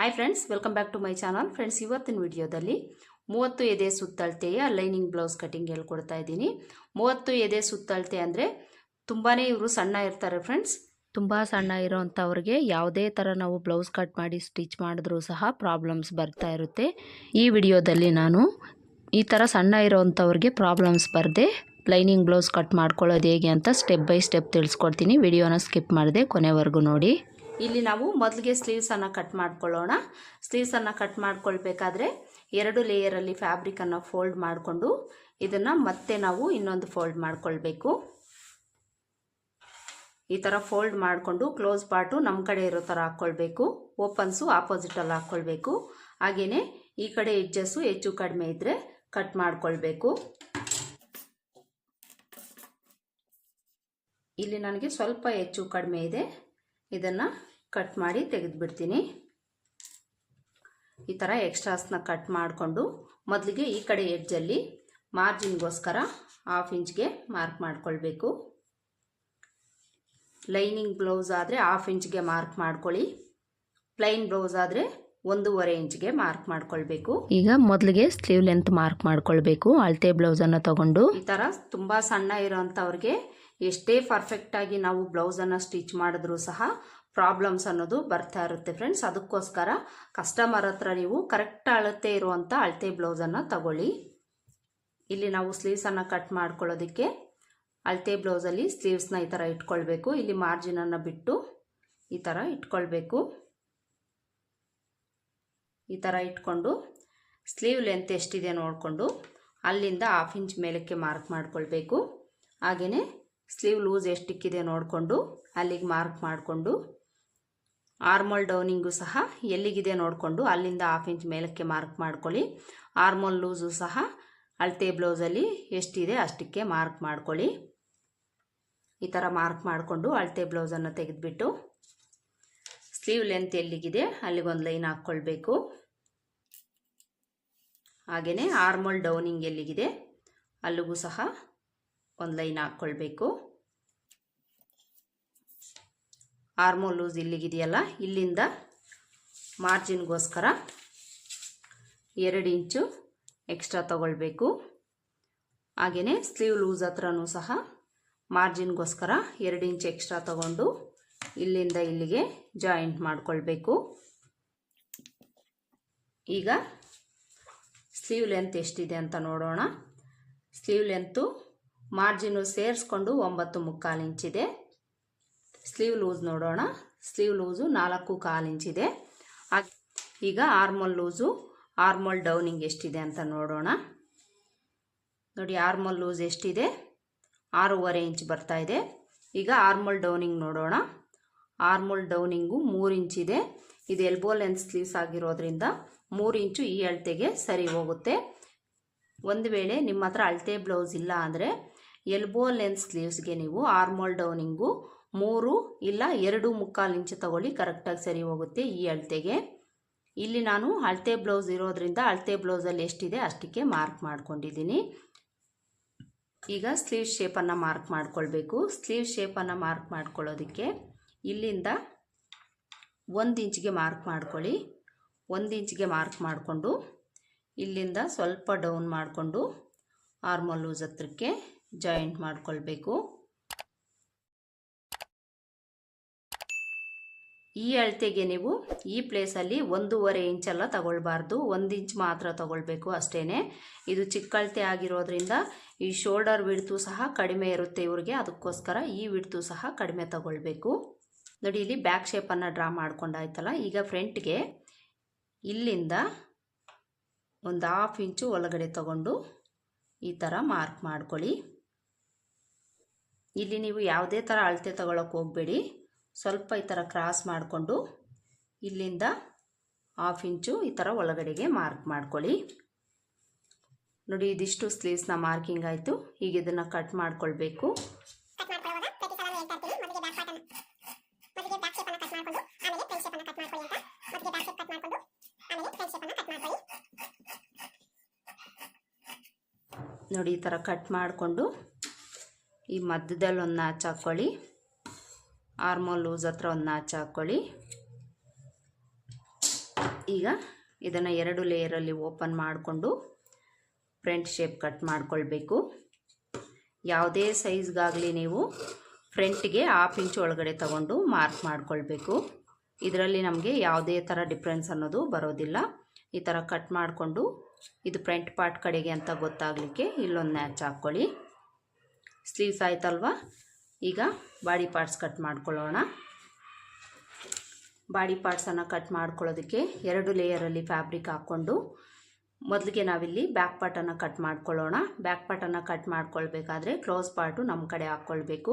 Hi friends welcome back to my channel friends ಇವತ್ತಿನ ವಿಡಿಯೋದಲ್ಲಿ ಮೂವತ್ತು ಎದೆ ಸುತ್ತಳತೆಯ ಲೈನಿಂಗ್ ಬ್ಲೌಸ್ ಕಟಿಂಗ್ ಹೇಳ್ಕೊಡ್ತಾ ಇದ್ದೀನಿ. ಮೂವತ್ತು ಎದೆ ಸುತ್ತಳತೆ ಅಂದರೆ ತುಂಬಾ ಇವರು ಸಣ್ಣ ಇರ್ತಾರೆ ಫ್ರೆಂಡ್ಸ್ ತುಂಬ ಸಣ್ಣ ಇರೋವಂಥವ್ರಿಗೆ ಯಾವುದೇ ಥರ ನಾವು ಬ್ಲೌಸ್ ಕಟ್ ಮಾಡಿ ಸ್ಟಿಚ್ ಮಾಡಿದ್ರೂ ಸಹ ಪ್ರಾಬ್ಲಮ್ಸ್ ಬರ್ತಾ ಇರುತ್ತೆ. ಈ ವಿಡಿಯೋದಲ್ಲಿ ನಾನು ಈ ಥರ ಸಣ್ಣ ಇರೋವಂಥವ್ರಿಗೆ ಪ್ರಾಬ್ಲಮ್ಸ್ ಬರದೆ ಲೈನಿಂಗ್ ಬ್ಲೌಸ್ ಕಟ್ ಮಾಡ್ಕೊಳ್ಳೋದು ಹೇಗೆ ಅಂತ ಸ್ಟೆಪ್ ಬೈ ಸ್ಟೆಪ್ ತಿಳಿಸ್ಕೊಡ್ತೀನಿ. ವಿಡಿಯೋನ ಸ್ಕಿಪ್ ಮಾಡಿದೆ ಕೊನೆವರೆಗೂ ನೋಡಿ. ಇಲ್ಲಿ ನಾವು ಮೊದಲಿಗೆ ಸ್ಲೀವ್ಸನ್ನು ಕಟ್ ಮಾಡ್ಕೊಳ್ಳೋಣ. ಸ್ಲೀವ್ಸನ್ನು ಕಟ್ ಮಾಡ್ಕೊಳ್ಬೇಕಾದ್ರೆ ಎರಡು ಲೇಯರಲ್ಲಿ ಫ್ಯಾಬ್ರಿಕನ್ನು ಫೋಲ್ಡ್ ಮಾಡಿಕೊಂಡು ಇದನ್ನು ಮತ್ತೆ ನಾವು ಇನ್ನೊಂದು ಫೋಲ್ಡ್ ಮಾಡ್ಕೊಳ್ಬೇಕು. ಈ ಥರ ಫೋಲ್ಡ್ ಮಾಡಿಕೊಂಡು ಕ್ಲೋಸ್ ಪಾರ್ಟು ನಮ್ಮ ಕಡೆ ಇರೋ ಥರ ಹಾಕ್ಕೊಳ್ಬೇಕು ಓಪನ್ಸು ಆಪೋಸಿಟಲ್ಲಿ ಹಾಕ್ಕೊಳ್ಬೇಕು ಹಾಗೆಯೇ ಈ ಕಡೆ ಎಜ್ಜಸ್ಸು ಹೆಚ್ಚು ಕಡಿಮೆ ಇದ್ದರೆ ಕಟ್ ಮಾಡಿಕೊಳ್ಬೇಕು. ಇಲ್ಲಿ ನನಗೆ ಸ್ವಲ್ಪ ಹೆಚ್ಚು ಕಡಿಮೆ ಇದೆ. ಇದನ್ನು ಕಟ್ ಮಾಡಿ ತೆಗೆದುಬಿಡ್ತೀನಿ. ಈ ಥರ ಎಕ್ಸ್ಟ್ರಾಸ್ನ ಕಟ್ ಮಾಡಿಕೊಂಡು ಮೊದಲಿಗೆ ಈ ಕಡೆ ಎಡ್ಜಲ್ಲಿ ಮಾರ್ಜಿನ್ಗೋಸ್ಕರ ಹಾಫ್ ಇಂಚ್ಗೆ ಮಾರ್ಕ್ ಮಾಡ್ಕೊಳ್ಬೇಕು. ಲೈನಿಂಗ್ ಬ್ಲೌಸ್ ಆದರೆ ಹಾಫ್ ಇಂಚ್ಗೆ ಮಾರ್ಕ್ ಮಾಡ್ಕೊಳ್ಳಿ. ಪ್ಲೈನ್ ಬ್ಲೌಸ್ ಆದರೆ ಒಂದೂವರೆ ಇಂಚ್ಗೆ ಮಾರ್ಕ್ ಮಾಡ್ಕೊಳ್ಬೇಕು. ಈಗ ಮೊದಲಿಗೆ ಸ್ಲೀವ್ ಲೆಂತ್ ಮಾರ್ಕ್ ಮಾಡ್ಕೊಳ್ಬೇಕು ಅಳತೆ ಬ್ಲೌಸನ್ನು ತಗೊಂಡು. ಈ ಥರ ತುಂಬ ಸಣ್ಣ ಇರೋಂಥವ್ರಿಗೆ ಎಷ್ಟೇ ಪರ್ಫೆಕ್ಟಾಗಿ ನಾವು ಬ್ಲೌಸನ್ನು ಸ್ಟಿಚ್ ಮಾಡಿದ್ರೂ ಸಹ ಪ್ರಾಬ್ಲಮ್ಸ್ ಅನ್ನೋದು ಬರ್ತಾ ಇರುತ್ತೆ ಫ್ರೆಂಡ್ಸ್ ಅದಕ್ಕೋಸ್ಕರ ಕಸ್ಟಮರ್ ಹತ್ರ ನೀವು ಕರೆಕ್ಟ್ ಅಳತೆ ಇರುವಂಥ ಅಳತೆ ಬ್ಲೌಸನ್ನು ತಗೊಳ್ಳಿ. ಇಲ್ಲಿ ನಾವು ಸ್ಲೀವ್ಸನ್ನು ಕಟ್ ಮಾಡ್ಕೊಳ್ಳೋದಕ್ಕೆ ಅಳತೆ ಬ್ಲೌಸಲ್ಲಿ ಸ್ಲೀವ್ಸ್ನ ಈ ಥರ ಇಟ್ಕೊಳ್ಬೇಕು. ಇಲ್ಲಿ ಮಾರ್ಜಿನನ್ನು ಬಿಟ್ಟು ಈ ಥರ ಇಟ್ಕೊಳ್ಬೇಕು. ಈ ಥರ ಇಟ್ಕೊಂಡು ಸ್ಲೀವ್ ಲೆಂತ್ ಎಷ್ಟಿದೆ ನೋಡಿಕೊಂಡು ಅಲ್ಲಿಂದ ಹಾಫ್ ಇಂಚ್ ಮೇಲಕ್ಕೆ ಮಾರ್ಕ್ ಮಾಡ್ಕೊಳ್ಬೇಕು. ಹಾಗೆಯೇ ಸ್ಲೀವ್ ಲೂಸ್ ಎಷ್ಟಿಕ್ಕಿದೆ ನೋಡಿಕೊಂಡು ಅಲ್ಲಿಗೆ ಮಾರ್ಕ್ ಮಾಡಿಕೊಂಡು ಆರ್ಮೋಲ್ ಡೌನಿಂಗು ಸಹ ಎಲ್ಲಿಗಿದೆ ನೋಡಿಕೊಂಡು ಅಲ್ಲಿಂದ ಹಾಫ್ ಇಂಚ್ ಮೇಲಕ್ಕೆ ಮಾರ್ಕ್ ಮಾಡ್ಕೊಳ್ಳಿ. ಆರ್ಮೋಲ್ ಲೂಸು ಸಹ ಅಳತೆ ಬ್ಲೌಸಲ್ಲಿ ಎಷ್ಟಿದೆ ಅಷ್ಟಕ್ಕೆ ಮಾರ್ಕ್ ಮಾಡ್ಕೊಳ್ಳಿ. ಈ ಥರ ಮಾರ್ಕ್ ಮಾಡಿಕೊಂಡು ಅಳತೆ ಬ್ಲೌಸನ್ನು ತೆಗೆದುಬಿಟ್ಟು ಸ್ಲೀವ್ ಲೆಂತ್ ಎಲ್ಲಿಗಿದೆ ಅಲ್ಲಿಗೊಂದು ಲೈನ್ ಹಾಕ್ಕೊಳ್ಬೇಕು. ಹಾಗೆಯೇ ಆರ್ಮೋಲ್ ಡೌನಿಂಗ್ ಎಲ್ಲಿಗಿದೆ ಅಲ್ಲಿಗೂ ಸಹ ಒಂದು ಲೈನ್ ಹಾಕ್ಕೊಳ್ಬೇಕು. ಆರ್ಮೋಲ್ ಲೂಸ್ ಇಲ್ಲಿಗಿದೆಯಲ್ಲ? ಇಲ್ಲಿಂದ ಮಾರ್ಜಿನ್ಗೋಸ್ಕರ ಎರಡು ಇಂಚು ಎಕ್ಸ್ಟ್ರಾ ತಗೊಳ್ಬೇಕು. ಹಾಗೆಯೇ ಸ್ಲೀವ್ ಲೂಸ್ ಹತ್ರನೂ ಸಹ ಮಾರ್ಜಿನ್ಗೋಸ್ಕರ ಎರಡು ಇಂಚು ಎಕ್ಸ್ಟ್ರಾ ತಗೊಂಡು ಇಲ್ಲಿಂದ ಇಲ್ಲಿಗೆ ಜಾಯಿಂಟ್ ಮಾಡಿಕೊಳ್ಬೇಕು. ಈಗ ಸ್ಲೀವ್ ಲೆಂತ್ ಎಷ್ಟಿದೆ ಅಂತ ನೋಡೋಣ. ಸ್ಲೀವ್ ಲೆಂತು ಮಾರ್ಜಿನು ಸೇರಿಸ್ಕೊಂಡು ಒಂಬತ್ತು ಮುಕ್ಕಾಲು ಇಂಚಿದೆ. ಸ್ಲೀವ್ ಲೂಸ್ ನೋಡೋಣ. ಸ್ಲೀವ್ ಲೂಸು ನಾಲ್ಕು ಕಾಲು ಇಂಚಿದೆ ಈಗ ಆರ್ಮಲ್ ಲೂಸು ಆರ್ಮಲ್ ಡೌನಿಂಗ್ ಎಷ್ಟಿದೆ ಅಂತ ನೋಡೋಣ. ನೋಡಿ ಆರ್ಮಲ್ ಲೂಸ್ ಎಷ್ಟಿದೆ? ಆರೂವರೆ ಇಂಚ್ ಬರ್ತಾ ಇದೆ. ಈಗ ಆರ್ಮಲ್ ಡೌನಿಂಗ್ ನೋಡೋಣ. ಆರ್ಮಲ್ ಡೌನಿಂಗು ಮೂರು ಇಂಚಿದೆ ಇದು. ಎಲ್ಬೋ ಲೆಂತ್ ಸ್ಲೀವ್ಸ್ ಆಗಿರೋದ್ರಿಂದ ಮೂರು ಇಂಚು ಈ ಅಳತೆಗೆ ಸರಿ ಹೋಗುತ್ತೆ. ಒಂದು ವೇಳೆ ನಿಮ್ಮ ಹತ್ರ ಅಳತೆ ಬ್ಲೌಸ್ ಇಲ್ಲ ಅಂದರೆ ಎಲ್ಬೋ ಲೆಂತ್ ಸ್ಲೀವ್ಸ್ಗೆ ನೀವು ಆರ್ಮಲ್ ಡೌನಿಂಗು ಮೂರು ಇಲ್ಲ ಎರಡು ಮುಕ್ಕಾಲು ಇಂಚು ತಗೊಳ್ಳಿ ಕರೆಕ್ಟಾಗಿ ಸರಿ ಹೋಗುತ್ತೆ ಈ ಅಳತೆಗೆ. ಇಲ್ಲಿ ನಾನು ಅಳತೆ ಬ್ಲೌಸ್ ಇರೋದ್ರಿಂದ ಅಳತೆ ಬ್ಲೌಸಲ್ಲಿ ಎಷ್ಟಿದೆ ಅಷ್ಟಕ್ಕೆ ಮಾರ್ಕ್ ಮಾಡ್ಕೊಂಡಿದ್ದೀನಿ. ಈಗ ಸ್ಲೀವ್ ಶೇಪನ್ನು ಮಾರ್ಕ್ ಮಾಡ್ಕೊಳ್ಬೇಕು. ಸ್ಲೀವ್ ಶೇಪನ್ನು ಮಾರ್ಕ್ ಮಾಡ್ಕೊಳ್ಳೋದಕ್ಕೆ ಇಲ್ಲಿಂದ ಒಂದು ಇಂಚಿಗೆ ಮಾರ್ಕ್ ಮಾಡ್ಕೊಳ್ಳಿ. ಒಂದು ಇಂಚಿಗೆ ಮಾರ್ಕ್ ಮಾಡಿಕೊಂಡು ಇಲ್ಲಿಂದ ಸ್ವಲ್ಪ ಡೌನ್ ಮಾಡಿಕೊಂಡು ಆರ್ಮಲ್ ಲೂಸ್ ಹತ್ರಕ್ಕೆ ಜಾಯಿಂಟ್ ಮಾಡ್ಕೊಳ್ಬೇಕು. ಈ ಅಳತೆಗೆ ನೀವು ಈ ಪ್ಲೇಸಲ್ಲಿ ಒಂದೂವರೆ ಇಂಚೆಲ್ಲ ತಗೊಳ್ಬಾರ್ದು. ಒಂದು ಇಂಚ್ ಮಾತ್ರ ತಗೊಳ್ಬೇಕು ಅಷ್ಟೇ ಇದು ಚಿಕ್ಕ ಅಳತೆ ಆಗಿರೋದ್ರಿಂದ ಈ ಶೋಲ್ಡರ್ ವಿಡ್ತು ಸಹ ಕಡಿಮೆ ಇರುತ್ತೆ ಇವ್ರಿಗೆ. ಅದಕ್ಕೋಸ್ಕರ ಈ ವಿಡ್ತು ಸಹ ಕಡಿಮೆ ತಗೊಳ್ಬೇಕು. ನೋಡಿ, ಇಲ್ಲಿ ಬ್ಯಾಕ್ ಶೇಪನ್ನು ಡ್ರಾ ಮಾಡ್ಕೊಂಡಾಯ್ತಲ್ಲ ಈಗ ಫ್ರಂಟ್ಗೆ ಇಲ್ಲಿಂದ ಒಂದು ಹಾಫ್ ಇಂಚು ಒಳಗಡೆ ತಗೊಂಡು ಈ ಥರ ಮಾರ್ಕ್ ಮಾಡ್ಕೊಳ್ಳಿ. ಇಲ್ಲಿ ನೀವು ಯಾವುದೇ ಥರ ಅಳತೆ ತಗೊಳಕ್ಕೆ ಹೋಗಬೇಡಿ. ಸ್ವಲ್ಪ ಈ ಥರ ಕ್ರಾಸ್ ಮಾಡಿಕೊಂಡು ಇಲ್ಲಿಂದ ಹಾಫ್ ಇಂಚು ಈ ಥರ ಒಳಗಡೆಗೆ ಮಾರ್ಕ್ ಮಾಡ್ಕೊಳ್ಳಿ. ನೋಡಿ ಇದಿಷ್ಟು ಸ್ಲೀವ್ಸ್ನ ಮಾರ್ಕಿಂಗ್ ಆಯಿತು. ಈಗ ಇದನ್ನು ಕಟ್ ಮಾಡ್ಕೊಳ್ಬೇಕು. ನೋಡಿ ಈ ಥರ ಕಟ್ ಮಾಡಿಕೊಂಡು ಈ ಮಧ್ಯದಲ್ಲಿ ಒಂದು ನಾಚ್ ಹಾಕ್ಕೊಳ್ಳಿ ಆರ್ಮೋಲ್ ಲೂಸ್ ಹತ್ರ ಒಂದು ನಾಚ್ ಹಾಕ್ಕೊಳ್ಳಿ ಈಗ ಇದನ್ನು ಎರಡು ಲೇಯರಲ್ಲಿ ಓಪನ್ ಮಾಡಿಕೊಂಡು ಫ್ರಂಟ್ ಶೇಪ್ ಕಟ್ ಮಾಡಿಕೊಳ್ಬೇಕು. ಯಾವುದೇ ಸೈಜ್ಗಾಗಲಿ ನೀವು ಫ್ರಂಟ್ಗೆ ಹಾಫ್ ಇಂಚ್ ಒಳಗಡೆ ತಗೊಂಡು ಮಾರ್ಕ್ ಮಾಡಿಕೊಳ್ಬೇಕು. ಇದರಲ್ಲಿ ನಮಗೆ ಯಾವುದೇ ಥರ ಡಿಫ್ರೆನ್ಸ್ ಅನ್ನೋದು ಬರೋದಿಲ್ಲ. ಈ ಥರ ಕಟ್ ಮಾಡಿಕೊಂಡು ಇದು ಫ್ರಂಟ್ ಪಾರ್ಟ್ ಕಡೆಗೆ ಅಂತ ಗೊತ್ತಾಗಲಿಕ್ಕೆ ಇಲ್ಲೊಂದು ನ್ಯಾಚ್ ಹಾಕ್ಕೊಳ್ಳಿ ಸ್ಲೀವ್ಸ್ ಆಯ್ತಲ್ವಾ? ಈಗ ಬಾಡಿ ಪಾರ್ಟ್ಸ್ ಕಟ್ ಮಾಡ್ಕೊಳ್ಳೋಣ. ಬಾಡಿ ಪಾರ್ಟ್ಸನ್ನು ಕಟ್ ಮಾಡ್ಕೊಳ್ಳೋದಕ್ಕೆ ಎರಡು ಲೇಯರಲ್ಲಿ ಫ್ಯಾಬ್ರಿಕ್ ಹಾಕ್ಕೊಂಡು ಮೊದಲಿಗೆ ನಾವಿಲ್ಲಿ ಬ್ಯಾಕ್ ಪಾರ್ಟನ್ನು ಕಟ್ ಮಾಡ್ಕೊಳ್ಳೋಣ. ಬ್ಯಾಕ್ ಪಾರ್ಟನ್ನು ಕಟ್ ಮಾಡ್ಕೊಳ್ಬೇಕಾದ್ರೆ ಕ್ಲೋಸ್ ಪಾರ್ಟು ನಮ್ಮ ಕಡೆ ಹಾಕ್ಕೊಳ್ಬೇಕು.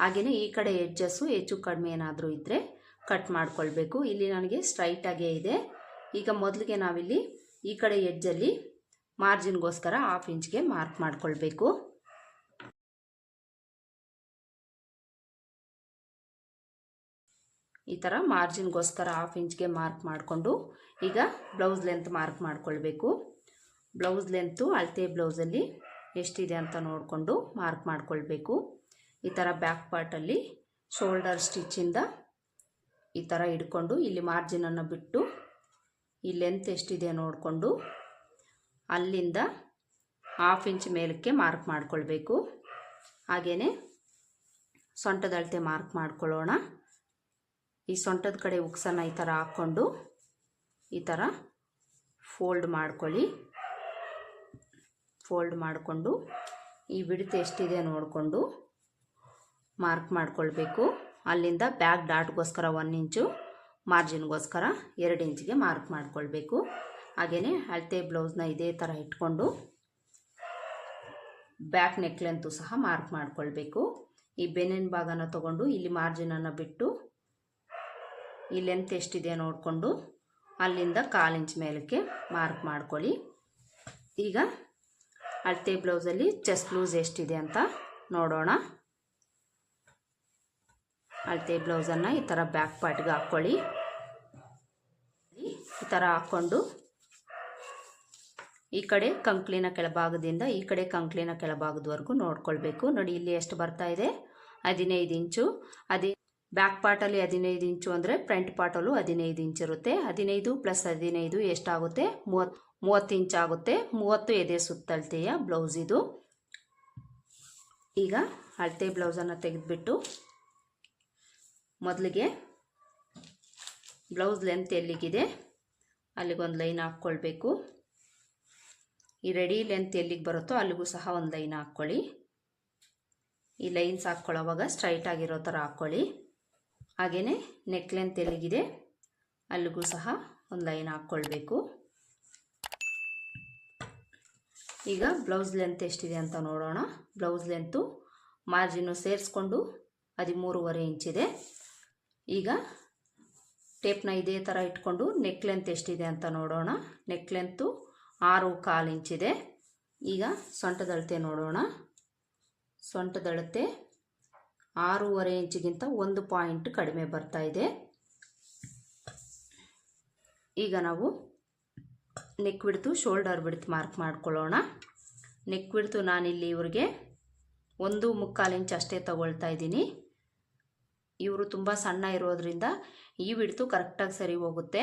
ಹಾಗೆಯೇ ಈ ಕಡೆ ಎಡ್ಜಸ್ಸು ಹೆಚ್ಚು ಕಡಿಮೆ ಏನಾದರೂ ಇದ್ದರೆ ಕಟ್ ಮಾಡ್ಕೊಳ್ಬೇಕು. ಇಲ್ಲಿ ನನಗೆ ಸ್ಟ್ರೈಟಾಗೇ ಇದೆ. ಈಗ ಮೊದಲಿಗೆ ನಾವಿಲ್ಲಿ ಈ ಕಡೆ ಎಡ್ಜಲ್ಲಿ ಮಾರ್ಜಿನ್ಗೋಸ್ಕರ ಹಾಫ್ ಇಂಚ್ಗೆ ಮಾರ್ಕ್ ಮಾಡ್ಕೊಳ್ಬೇಕು. ಈ ಥರ ಮಾರ್ಜಿನ್ಗೋಸ್ಕರ ಹಾಫ್ ಇಂಚ್ಗೆ ಮಾರ್ಕ್ ಮಾಡಿಕೊಂಡು ಈಗ ಬ್ಲೌಸ್ ಲೆಂತ್ ಮಾರ್ಕ್ ಮಾಡ್ಕೊಳ್ಬೇಕು. ಬ್ಲೌಸ್ ಲೆಂತು ಅಳತೆ ಬ್ಲೌಸಲ್ಲಿ ಎಷ್ಟಿದೆ ಅಂತ ನೋಡಿಕೊಂಡು ಮಾರ್ಕ್ ಮಾಡ್ಕೊಳ್ಬೇಕು. ಈ ಥರ ಬ್ಯಾಕ್ ಪಾರ್ಟಲ್ಲಿ ಶೋಲ್ಡರ್ ಸ್ಟಿಚ್ಚಿಂದ ಈ ಥರ ಹಿಡ್ಕೊಂಡು ಇಲ್ಲಿ ಮಾರ್ಜಿನನ್ನು ಬಿಟ್ಟು ಈ ಲೆಂತ್ ಎಷ್ಟಿದೆ ನೋಡಿಕೊಂಡು ಅಲ್ಲಿಂದ ಹಾಫ್ ಇಂಚ್ ಮೇಲಕ್ಕೆ ಮಾರ್ಕ್ ಮಾಡ್ಕೊಳ್ಬೇಕು. ಹಾಗೆಯೇ ಸೊಂಟದ ಅಳತೆ ಮಾರ್ಕ್ ಮಾಡ್ಕೊಳ್ಳೋಣ. ಈ ಸೊಂಟದ ಕಡೆ ಉಕ್ಸನ್ನು ಈ ಥರ ಹಾಕ್ಕೊಂಡು ಈ ಥರ ಫೋಲ್ಡ್ ಮಾಡ್ಕೊಳ್ಳಿ. ಫೋಲ್ಡ್ ಮಾಡಿಕೊಂಡು ಈ ಬಿಡ್ತು ಎಷ್ಟಿದೆ ನೋಡಿಕೊಂಡು ಮಾರ್ಕ್ ಮಾಡ್ಕೊಳ್ಬೇಕು. ಅಲ್ಲಿಂದ ಬ್ಯಾಕ್ ಡಾಟ್ಗೋಸ್ಕರ ಒನ್ ಇಂಚು, ಮಾರ್ಜಿನ್ಗೋಸ್ಕರ ಎರಡು ಇಂಚಿಗೆ ಮಾರ್ಕ್ ಮಾಡ್ಕೊಳ್ಬೇಕು. ಹಾಗೆಯೇ ಅಳತೆ ಬ್ಲೌಸ್ನ ಇದೇ ಥರ ಇಟ್ಕೊಂಡು ಬ್ಯಾಕ್ ನೆಕ್ಲೆಂತೂ ಸಹ ಮಾರ್ಕ್ ಮಾಡ್ಕೊಳ್ಬೇಕು. ಈ ಬೆನ್ನಿನ ಭಾಗನ ತಗೊಂಡು ಇಲ್ಲಿ ಮಾರ್ಜಿನನ್ನು ಬಿಟ್ಟು ಈ ಲೆಂತ್ ಎಷ್ಟಿದೆ ನೋಡಿಕೊಂಡು ಅಲ್ಲಿಂದ ಕಾಲು ಇಂಚ್ ಮೇಲಕ್ಕೆ ಮಾರ್ಕ್ ಮಾಡ್ಕೊಳ್ಳಿ. ಈಗ ಅಳತೆ ಬ್ಲೌಸಲ್ಲಿ ಚೆಸ್ಟ್ ಲೂಸ್ ಎಷ್ಟಿದೆ ಅಂತ ನೋಡೋಣ. ಅಳತೆ ಬ್ಲೌಸನ್ನು ಈ ಥರ ಬ್ಯಾಕ್ ಪಾರ್ಟ್ಗೆ ಹಾಕ್ಕೊಳ್ಳಿ. ಈ ಥರ ಹಾಕ್ಕೊಂಡು ಈ ಕಡೆ ಕಂಕ್ಲಿನ ಕೆಳಭಾಗದಿಂದ ಈ ಕಡೆ ಕಂಕ್ಲಿನ ಕೆಳಭಾಗದವರೆಗೂ ನೋಡ್ಕೊಳ್ಬೇಕು. ನೋಡಿ ಇಲ್ಲಿ ಎಷ್ಟು ಬರ್ತಾ ಇದೆ? ಹದಿನೈದು ಇಂಚು ಅದೇ ಬ್ಯಾಕ್ ಪಾರ್ಟಲ್ಲಿ ಹದಿನೈದು ಇಂಚು ಅಂದರೆ ಫ್ರಂಟ್ ಪಾರ್ಟಲ್ಲೂ ಹದಿನೈದು ಇಂಚ್ ಇರುತ್ತೆ. ಹದಿನೈದು ಪ್ಲಸ್ ಹದಿನೈದು ಎಷ್ಟಾಗುತ್ತೆ? ಮೂವತ್, ಮೂವತ್ತು ಇಂಚ್ ಆಗುತ್ತೆ. ಮೂವತ್ತು ಎದೆ ಸುತ್ತಳತೆಯ ಬ್ಲೌಸ್ ಇದು. ಈಗ ಅಳತೆ ಬ್ಲೌಸನ್ನು ತೆಗೆದುಬಿಟ್ಟು ಮೊದಲಿಗೆ ಬ್ಲೌಸ್ ಲೆಂತ್ ಎಲ್ಲಿಗಿದೆ? ಅಲ್ಲಿಗೊಂದು ಲೈನ್ ಹಾಕ್ಕೊಳ್ಬೇಕು. ಈ ರೆಡಿ ಲೆಂತ್ ಎಲ್ಲಿಗೆ ಬರುತ್ತೋ ಅಲ್ಲಿಗೂ ಸಹ ಒಂದು ಲೈನ್ ಹಾಕ್ಕೊಳ್ಳಿ. ಈ ಲೈನ್ಸ್ ಹಾಕ್ಕೊಳ್ಳೋವಾಗ ಸ್ಟ್ರೈಟ್ ಆಗಿರೋ ಥರ ಹಾಕ್ಕೊಳ್ಳಿ. ಹಾಗೆಯೇ ನೆಕ್ ಲೆಂತ್ ಎಲ್ಲಿಗಿದೆ ಅಲ್ಲಿಗೂ ಸಹ ಒಂದು ಲೈನ್ ಹಾಕ್ಕೊಳ್ಬೇಕು. ಈಗ ಬ್ಲೌಸ್ ಲೆಂತ್ ಎಷ್ಟಿದೆ ಅಂತ ನೋಡೋಣ. ಬ್ಲೌಸ್ ಲೆಂತು ಮಾರ್ಜಿನು ಸೇರಿಸ್ಕೊಂಡು ಹದಿಮೂರುವರೆ ಇಂಚಿದೆ. ಈಗ ಟೇಪ್ನ ಇದೇ ಥರ ಇಟ್ಕೊಂಡು ನೆಕ್ ಲೆಂತ್ ಎಷ್ಟಿದೆ ಅಂತ ನೋಡೋಣ. ನೆಕ್ ಲೆಂತು ಆರು ಕಾಲು ಇಂಚಿದೆ. ಈಗ ಸೊಂಟದಳತೆ ನೋಡೋಣ. ಸೊಂಟದಳತೆ ಆರೂವರೆ ಇಂಚಿಗಿಂತ ಒಂದು ಪಾಯಿಂಟ್ ಕಡಿಮೆ ಬರ್ತಾ ಇದೆ. ಈಗ ನಾವು ನೆಕ್ ಬಿಡ್ತು ಶೋಲ್ಡರ್ ಬಿಡ್ತು ಮಾರ್ಕ್ ಮಾಡ್ಕೊಳ್ಳೋಣ. ನೆಕ್ ಬಿಡ್ತು ನಾನಿಲ್ಲಿ ಇವ್ರಿಗೆ ಒಂದು ಮುಕ್ಕಾಲು ಇಂಚ್ ಅಷ್ಟೇ ತಗೊಳ್ತಾ ಇದ್ದೀನಿ. ಇವರು ತುಂಬ ಸಣ್ಣ ಇರೋದ್ರಿಂದ ಈ ಬಿಡ್ತು ಕರೆಕ್ಟಾಗಿ ಸರಿ ಹೋಗುತ್ತೆ.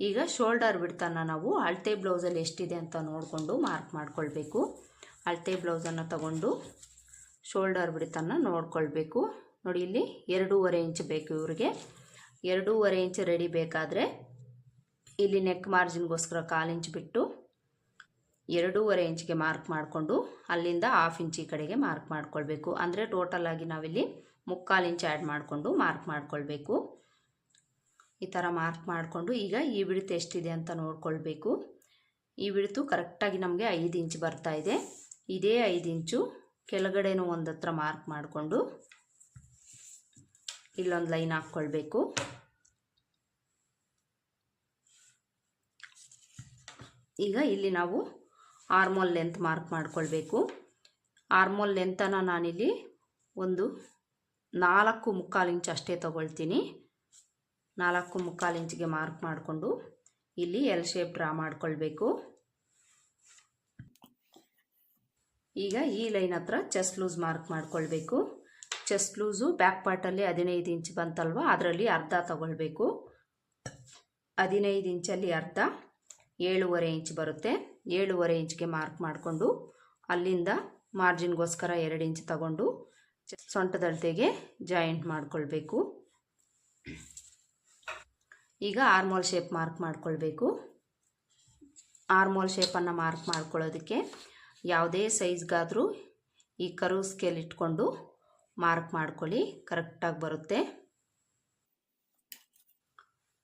ಈಗ ಶೋಲ್ಡರ್ ಬಿಡ್ತಾನ ನಾವು ಅಳತೆ ಬ್ಲೌಸಲ್ಲಿ ಎಷ್ಟಿದೆ ಅಂತ ನೋಡಿಕೊಂಡು ಮಾರ್ಕ್ ಮಾಡ್ಕೊಳ್ಬೇಕು. ಅಳತೆ ಬ್ಲೌಸನ್ನು ತಗೊಂಡು ಶೋಲ್ಡರ್ ಬಿಡಿತನ್ನು ನೋಡ್ಕೊಳ್ಬೇಕು. ನೋಡಿ ಇಲ್ಲಿ ಎರಡೂವರೆ ಇಂಚ್ ಬೇಕು ಇವ್ರಿಗೆ. ಎರಡೂವರೆ ಇಂಚ್ ರೆಡಿ ಬೇಕಾದರೆ ಇಲ್ಲಿ ನೆಕ್ ಮಾರ್ಜಿನ್ಗೋಸ್ಕರ ಕಾಲು ಇಂಚ್ ಬಿಟ್ಟು ಎರಡೂವರೆ ಇಂಚ್ಗೆ ಮಾರ್ಕ್ ಮಾಡಿಕೊಂಡು ಅಲ್ಲಿಂದ ಹಾಫ್ ಇಂಚ್ ಈ ಕಡೆಗೆ ಮಾರ್ಕ್ ಮಾಡ್ಕೊಳ್ಬೇಕು. ಅಂದರೆ ಟೋಟಲ್ ಆಗಿ ನಾವಿಲ್ಲಿ ಮುಕ್ಕಾಲು ಇಂಚ್ ಆ್ಯಡ್ ಮಾಡಿಕೊಂಡು ಮಾರ್ಕ್ ಮಾಡ್ಕೊಳ್ಬೇಕು. ಈ ಥರ ಮಾರ್ಕ್ ಮಾಡಿಕೊಂಡು ಈಗ ಈ ಬಿಡ್ತು ಎಷ್ಟಿದೆ ಅಂತ ನೋಡ್ಕೊಳ್ಬೇಕು. ಈ ಬಿಡ್ತು ಕರೆಕ್ಟಾಗಿ ನಮಗೆ ಐದು ಇಂಚ್ ಬರ್ತಾ ಇದೆ. ಇದೇ ಐದು ಇಂಚು ಕೆಳಗಡೆನೂ ಒಂದು ಹತ್ರ ಮಾರ್ಕ್ ಮಾಡಿಕೊಂಡು ಇಲ್ಲೊಂದು ಲೈನ್ ಹಾಕ್ಕೊಳ್ಬೇಕು. ಈಗ ಇಲ್ಲಿ ನಾವು ಆರ್ಮೋಲ್ ಲೆಂತ್ ಮಾರ್ಕ್ ಮಾಡಿಕೊಳ್ಬೇಕು. ಆರ್ಮೋಲ್ ಲೆಂತನ ನಾನಿಲ್ಲಿ ಒಂದು ನಾಲ್ಕು ಮುಕ್ಕಾಲು ಇಂಚ್ ಅಷ್ಟೇ ತಗೊಳ್ತೀನಿ. ನಾಲ್ಕು ಮುಕ್ಕಾಲು ಇಂಚಿಗೆ ಮಾರ್ಕ್ ಮಾಡಿಕೊಂಡು ಇಲ್ಲಿ ಎಲ್ ಶೇಪ್ ಡ್ರಾ ಮಾಡ್ಕೊಳ್ಬೇಕು. ಈಗ ಈ ಲೈನ್ ಹತ್ರ ಚೆಸ್ಟ್ ಲೂಸ್ ಮಾರ್ಕ್ ಮಾಡ್ಕೊಳ್ಬೇಕು. ಚೆಸ್ಟ್ ಲೂಸು ಬ್ಯಾಕ್ ಪಾರ್ಟಲ್ಲಿ ಹದಿನೈದು ಇಂಚ್ ಬಂತಲ್ವ? ಅದರಲ್ಲಿ ಅರ್ಧ ತಗೊಳ್ಬೇಕು. ಹದಿನೈದು ಇಂಚಲ್ಲಿ ಅರ್ಧ, ಏಳುವರೆ ಇಂಚ್ ಬರುತ್ತೆ. ಏಳುವರೆ ಇಂಚ್ಗೆ ಮಾರ್ಕ್ ಮಾಡಿಕೊಂಡು ಅಲ್ಲಿಂದ ಮಾರ್ಜಿನ್ಗೋಸ್ಕರ ಎರಡು ಇಂಚ್ ತಗೊಂಡು ಸೊಂಟದಳತೆಗೆ ಜಾಯಿಂಟ್ ಮಾಡಿಕೊಳ್ಬೇಕು. ಈಗ ಆರ್ಮೋಲ್ ಶೇಪ್ ಮಾರ್ಕ್ ಮಾಡ್ಕೊಳ್ಬೇಕು. ಆರ್ಮೋಲ್ ಶೇಪನ್ನು ಮಾರ್ಕ್ ಮಾಡ್ಕೊಳ್ಳೋದಕ್ಕೆ ಯಾವುದೇ ಸೈಜ್ಗಾದರೂ ಈ ಕರು ಸ್ಕೇಲ್ ಇಟ್ಕೊಂಡು ಮಾರ್ಕ್ ಮಾಡ್ಕೊಳ್ಳಿ. ಕರೆಕ್ಟಾಗಿ ಬರುತ್ತೆ.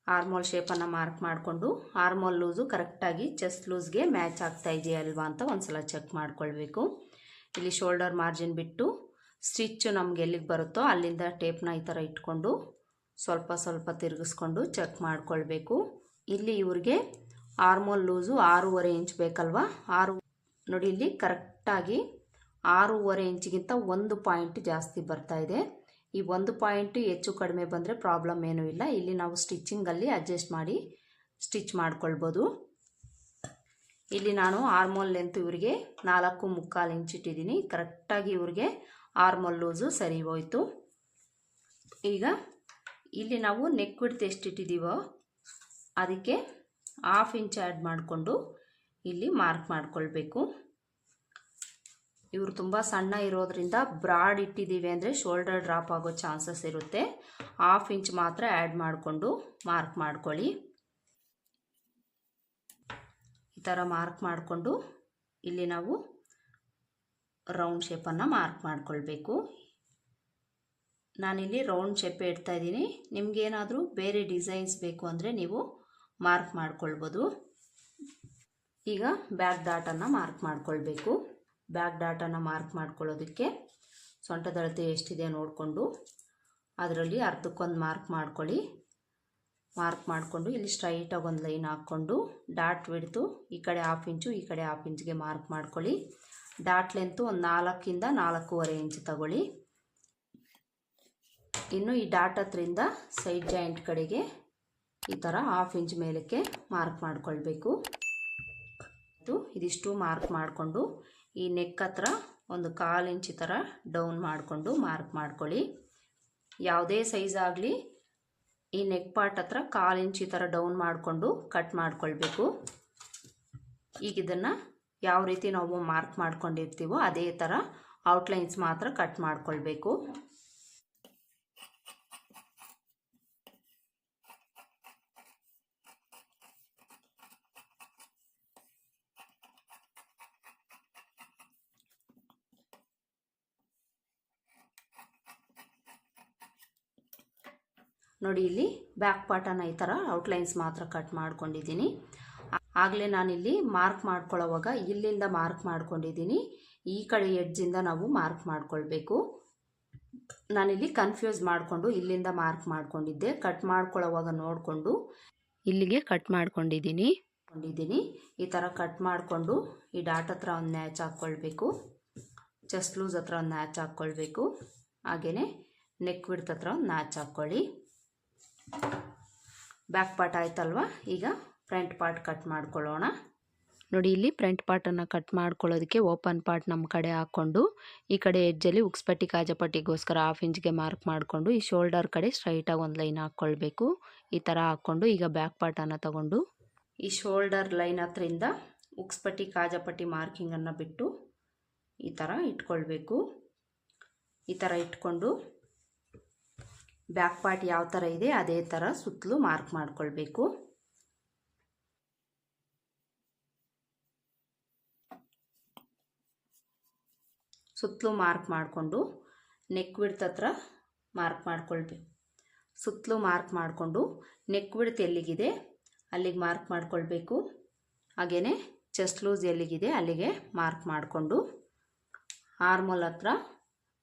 ಆರ್ಮೋಲ್ ಶೇಪನ್ನು ಮಾರ್ಕ್ ಮಾಡಿಕೊಂಡು ಆರ್ಮೋಲ್ ಲೂಸು ಕರೆಕ್ಟಾಗಿ ಚೆಸ್ಟ್ ಲೂಸ್ಗೆ ಮ್ಯಾಚ್ ಆಗ್ತಾ ಇದೆಯಾ ಅಲ್ವಾ ಅಂತ ಒಂದು ಸಲ ಚೆಕ್ ಮಾಡ್ಕೊಳ್ಬೇಕು. ಇಲ್ಲಿ ಶೋಲ್ಡರ್ ಮಾರ್ಜಿನ್ ಬಿಟ್ಟು ಸ್ಟಿಚ್ಚು ನಮ್ಗೆ ಎಲ್ಲಿಗೆ ಬರುತ್ತೋ ಅಲ್ಲಿಂದ ಟೇಪ್ನ ಈ ಥರ ಇಟ್ಕೊಂಡು ಸ್ವಲ್ಪ ಸ್ವಲ್ಪ ತಿರುಗಿಸ್ಕೊಂಡು ಚೆಕ್ ಮಾಡಿಕೊಳ್ಬೇಕು. ಇಲ್ಲಿ ಇವ್ರಿಗೆ ಆರ್ಮೋಲ್ ಲೂಸು ಆರೂವರೆ ಇಂಚ್ ಬೇಕಲ್ವಾ? ಆರು ನೋಡಿ, ಇಲ್ಲಿ ಕರೆಕ್ಟಾಗಿ ಆರೂವರೆ ಇಂಚಿಗಿಂತ ಒಂದು ಪಾಯಿಂಟ್ ಜಾಸ್ತಿ ಬರ್ತಾ ಇದೆ. ಈ ಒಂದು ಪಾಯಿಂಟ್ ಹೆಚ್ಚು ಕಡಿಮೆ ಬಂದರೆ ಪ್ರಾಬ್ಲಮ್ ಏನೂ ಇಲ್ಲ. ಇಲ್ಲಿ ನಾವು ಸ್ಟಿಚ್ಚಿಂಗಲ್ಲಿ ಅಡ್ಜಸ್ಟ್ ಮಾಡಿ ಸ್ಟಿಚ್ ಮಾಡ್ಕೊಳ್ಬೋದು. ಇಲ್ಲಿ ನಾನು ಆರ್ಮೋಲ್ ಲೆಂತ್ ಇವರಿಗೆ ನಾಲ್ಕು ಮುಕ್ಕಾಲು ಇಂಚ್ ಇಟ್ಟಿದ್ದೀನಿ. ಕರೆಕ್ಟಾಗಿ ಇವ್ರಿಗೆ ಆರ್ಮೋಲ್ ಲೂಸು ಸರಿ ಹೋಯಿತು. ಈಗ ಇಲ್ಲಿ ನಾವು ನೆಕ್ ವಿಡ್ತ್ ಎಷ್ಟು ಇಟ್ಟಿದ್ದೀವೋ ಅದಕ್ಕೆ ಹಾಫ್ ಇಂಚ್ ಆ್ಯಡ್ ಮಾಡಿಕೊಂಡು ಇಲ್ಲಿ ಮಾರ್ಕ್ ಮಾಡ್ಕೊಳ್ಬೇಕು. ಇವರು ತುಂಬ ಸಣ್ಣ ಇರೋದ್ರಿಂದ ಬ್ರಾಡ್ ಇಟ್ಟಿದ್ದೀವಿ ಅಂದರೆ ಶೋಲ್ಡರ್ ಡ್ರಾಪ್ ಆಗೋ ಚಾನ್ಸಸ್ ಇರುತ್ತೆ. ಹಾಫ್ ಇಂಚ್ ಮಾತ್ರ ಆ್ಯಡ್ ಮಾಡಿಕೊಂಡು ಮಾರ್ಕ್ ಮಾಡ್ಕೊಳ್ಳಿ. ಈ ಥರ ಮಾರ್ಕ್ ಮಾಡಿಕೊಂಡು ಇಲ್ಲಿ ನಾವು ರೌಂಡ್ ಶೇಪನ್ನು ಮಾರ್ಕ್ ಮಾಡ್ಕೊಳ್ಬೇಕು. ನಾನಿಲ್ಲಿ ರೌಂಡ್ ಶೇಪೇ ಇಡ್ತಾ ಇದ್ದೀನಿ. ನಿಮಗೇನಾದರೂ ಬೇರೆ ಡಿಸೈನ್ಸ್ ಬೇಕು ಅಂದರೆ ನೀವು ಮಾರ್ಕ್ ಮಾಡ್ಕೊಳ್ಬೋದು. ಈಗ ಬ್ಯಾಕ್ ಡಾಟನ್ನು ಮಾರ್ಕ್ ಮಾಡ್ಕೊಳ್ಬೇಕು. ಬ್ಯಾಕ್ ಡಾಟನ್ನು ಮಾರ್ಕ್ ಮಾಡ್ಕೊಳ್ಳೋದಕ್ಕೆ ಸೊಂಟದಳತೆ ಎಷ್ಟಿದೆ ನೋಡಿಕೊಂಡು ಅದರಲ್ಲಿ ಅರ್ಧಕ್ಕೊಂದು ಮಾರ್ಕ್ ಮಾಡ್ಕೊಳ್ಳಿ. ಮಾರ್ಕ್ ಮಾಡಿಕೊಂಡು ಇಲ್ಲಿ ಸ್ಟ್ರೈಟಾಗಿ ಒಂದು ಲೈನ್ ಹಾಕ್ಕೊಂಡು ಡಾಟ್ ಬಿಡ್ತು ಈ ಕಡೆ ಹಾಫ್ ಇಂಚು ಈ ಕಡೆ ಹಾಫ್ ಇಂಚ್ಗೆ ಮಾರ್ಕ್ ಮಾಡ್ಕೊಳ್ಳಿ. ಡಾಟ್ ಲೆಂತು ಒಂದು ನಾಲ್ಕಿಂದ ನಾಲ್ಕೂವರೆ ಇಂಚು ತಗೊಳ್ಳಿ. ಇನ್ನು ಈ ಡಾಟ್ ಹತ್ರಿಂದ ಸೈಡ್ ಜಾಯಿಂಟ್ ಕಡೆಗೆ ಈ ಥರ ಹಾಫ್ ಇಂಚ್ ಮೇಲಕ್ಕೆ ಮಾರ್ಕ್ ಮಾಡ್ಕೊಳ್ಬೇಕು. ಇದಿಷ್ಟು ಮಾರ್ಕ್ ಮಾಡಿಕೊಂಡು ಈ ನೆಕ್ ಹತ್ರ ಒಂದು ಕಾಲು ಇಂಚಿ ಥರ ಡೌನ್ ಮಾಡಿಕೊಂಡು ಮಾರ್ಕ್ ಮಾಡ್ಕೊಳ್ಳಿ. ಯಾವುದೇ ಸೈಜ್ ಆಗಲಿ ಈ ನೆಕ್ ಪಾರ್ಟ್ ಹತ್ರ ಕಾಲು ಇಂಚಿ ಥರ ಡೌನ್ ಮಾಡಿಕೊಂಡು ಕಟ್ ಮಾಡ್ಕೊಳ್ಬೇಕು. ಈಗ ಇದನ್ನು ಯಾವ ರೀತಿ ನಾವು ಮಾರ್ಕ್ ಮಾಡ್ಕೊಂಡಿರ್ತೀವೋ ಅದೇ ಥರ ಔಟ್ಲೈನ್ಸ್ ಮಾತ್ರ ಕಟ್ ಮಾಡ್ಕೊಳ್ಬೇಕು. ನೋಡಿ ಇಲ್ಲಿ ಬ್ಯಾಕ್ ಪಾರ್ಟನ್ನು ಈ ಥರ ಔಟ್ಲೈನ್ಸ್ ಮಾತ್ರ ಕಟ್ ಮಾಡ್ಕೊಂಡಿದ್ದೀನಿ. ಆಗಲೇ ನಾನಿಲ್ಲಿ ಮಾರ್ಕ್ ಮಾಡ್ಕೊಳ್ಳೋವಾಗ ಇಲ್ಲಿಂದ ಮಾರ್ಕ್ ಮಾಡ್ಕೊಂಡಿದ್ದೀನಿ. ಈ ಕಡೆ ಎಡ್ಜಿಂದ ನಾವು ಮಾರ್ಕ್ ಮಾಡ್ಕೊಳ್ಬೇಕು. ನಾನಿಲ್ಲಿ ಕನ್ಫ್ಯೂಸ್ ಮಾಡಿಕೊಂಡು ಇಲ್ಲಿಂದ ಮಾರ್ಕ್ ಮಾಡ್ಕೊಂಡಿದ್ದೆ. ಕಟ್ ಮಾಡ್ಕೊಳ್ಳೋವಾಗ ನೋಡಿಕೊಂಡು ಇಲ್ಲಿಗೆ ಕಟ್ ಮಾಡ್ಕೊಂಡಿದ್ದೀನಿ. ಕೊಂಡಿದ್ದೀನಿ. ಈ ಥರ ಕಟ್ ಮಾಡಿಕೊಂಡು ಈ ಡಾಟ್ ಹತ್ರ ಒಂದು ನ್ಯಾಚ್ ಹಾಕ್ಕೊಳ್ಬೇಕು. ಚೆಸ್ಟ್ ಲೂಸ್ ಹತ್ರ ಒಂದು ನ್ಯಾಚ್ ಹಾಕ್ಕೊಳ್ಬೇಕು. ಹಾಗೆಯೇ ನೆಕ್ ವಿಡ್ತ್ ಹತ್ರ ಒಂದು ನ್ಯಾಚ್ ಹಾಕ್ಕೊಳ್ಳಿ. ಬ್ಯಾಕ್ ಪಾರ್ಟ್ ಆಯ್ತಲ್ವ? ಈಗ ಫ್ರಂಟ್ ಪಾರ್ಟ್ ಕಟ್ ಮಾಡ್ಕೊಳ್ಳೋಣ. ನೋಡಿ, ಇಲ್ಲಿ ಫ್ರಂಟ್ ಪಾರ್ಟನ್ನು ಕಟ್ ಮಾಡ್ಕೊಳ್ಳೋದಕ್ಕೆ ಓಪನ್ ಪಾರ್ಟ್ ನಮ್ಮ ಕಡೆ ಹಾಕ್ಕೊಂಡು, ಈ ಕಡೆ ಎಡ್ಜಲ್ಲಿ ಉಕ್ಸ್ಪಟ್ಟಿ ಕಾಜಪಟ್ಟಿಗೋಸ್ಕರ ಹಾಫ್ ಇಂಚ್ಗೆ ಮಾರ್ಕ್ ಮಾಡಿಕೊಂಡು, ಈ ಶೋಲ್ಡರ್ ಕಡೆ ಸ್ಟ್ರೈಟಾಗಿ ಒಂದು ಲೈನ್ ಹಾಕ್ಕೊಳ್ಬೇಕು. ಈ ಥರ ಹಾಕ್ಕೊಂಡು ಈಗ ಬ್ಯಾಕ್ ಪಾರ್ಟನ್ನು ತಗೊಂಡು, ಈ ಶೋಲ್ಡರ್ ಲೈನ್ ಹತ್ರಿಂದ ಉಕ್ಸ್ಪಟ್ಟಿ ಕಾಜಪಟ್ಟಿ ಮಾರ್ಕಿಂಗನ್ನು ಬಿಟ್ಟು ಈ ಥರ ಇಟ್ಕೊಳ್ಬೇಕು. ಈ ಥರ ಇಟ್ಕೊಂಡು ಬ್ಯಾಕ್ ಪಾರ್ಟ್ ಯಾವ ಥರ ಇದೆ, ಅದೇ ಥರ ಸುತ್ತಲೂ ಮಾರ್ಕ್ ಮಾಡಿಕೊಳ್ಬೇಕು. ಸುತ್ತಲೂ ಮಾರ್ಕ್ ಮಾಡಿಕೊಂಡು ನೆಕ್ ವಿಡ್ತ್ ಹತ್ರ ಮಾರ್ಕ್ ಮಾಡ್ಕೊಳ್ಬೇಕು ಸುತ್ತಲೂ ಮಾರ್ಕ್ ಮಾಡಿಕೊಂಡು ನೆಕ್ ವಿಡ್ತ್ ಎಲ್ಲಿಗಿದೆ, ಅಲ್ಲಿಗೆ ಮಾರ್ಕ್ ಮಾಡ್ಕೊಳ್ಬೇಕು. ಹಾಗೆಯೇ ಚೆಸ್ಟ್ ಲೂಸ್ ಎಲ್ಲಿಗಿದೆ, ಅಲ್ಲಿಗೆ ಮಾರ್ಕ್ ಮಾಡಿಕೊಂಡು ಆರ್ಮೋಲ್ ಹತ್ರ